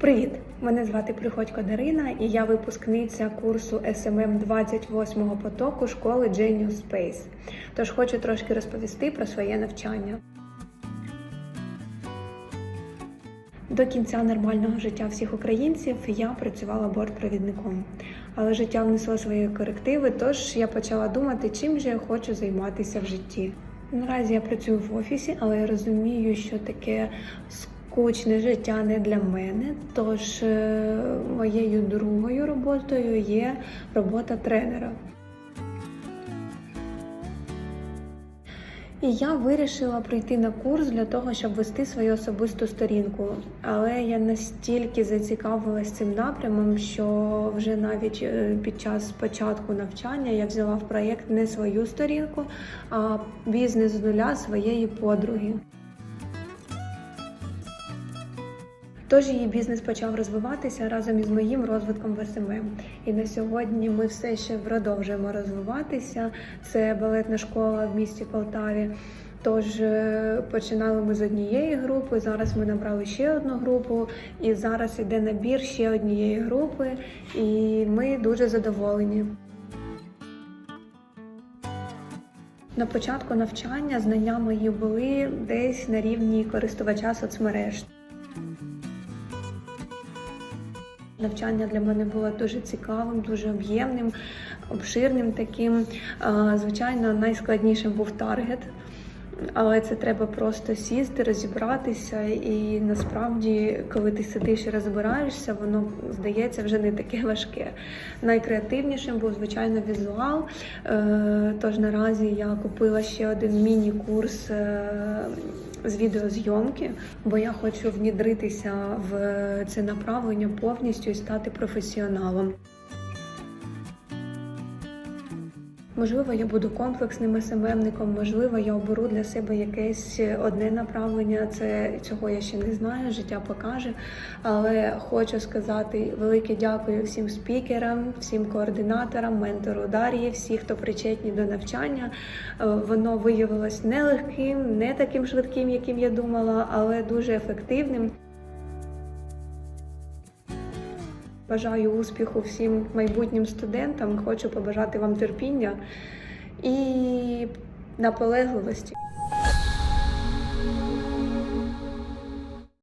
Привіт! Мене звати Приходько Дарина, і я випускниця курсу SMM 28-го потоку школи Genius Space. Тож хочу трошки розповісти про своє навчання. До кінця нормального життя всіх українців я працювала бортпровідником, але життя внесло свої корективи, тож я почала думати, чим же я хочу займатися в житті. Наразі я працюю в офісі, але я розумію, що таке скучне життя не для мене. Тож е, моєю другою роботою є робота тренера. І я вирішила прийти на курс для того, щоб вести свою особисту сторінку. Але я настільки зацікавилась цим напрямом, що вже навіть е, під час початку навчання я взяла в проєкт не свою сторінку, а бізнес з нуля своєї подруги. Тож її бізнес почав розвиватися разом із моїм розвитком в СММ. І на сьогодні ми все ще продовжуємо розвиватися. Це балетна школа в місті Полтаві. Тож е, починали ми з однієї групи. Зараз ми набрали ще одну групу, і зараз іде набір ще однієї групи, і ми дуже задоволені. На початку навчання знання мої були десь на рівні користувача соцмереж. Навчання для мене було дуже цікавим, дуже об'ємним, обширним таким. Звичайно, найскладнішим був таргет, але це треба просто сісти, розібратися. І насправді, коли ти сидиш і розбираєшся, воно здається вже не таке важке. Найкреативнішим був, звичайно, візуал. Е, Тож наразі я купила ще один міні-курс е, з відеозйомки, бо я хочу внідритися в це направлення повністю і стати професіоналом. Можливо, я буду комплексним СММником, можливо, я оберу для себе якесь одне направлення. Це цього я ще не знаю, життя покаже. Але хочу сказати велике дякую всім спікерам, всім координаторам, ментору Дар'ї, всі, хто причетні до навчання. Е, Воно виявилось нелегким, не таким швидким, яким я думала, але дуже ефективним. Бажаю успіху всім майбутнім студентам. Хочу побажати вам терпіння і наполегливості.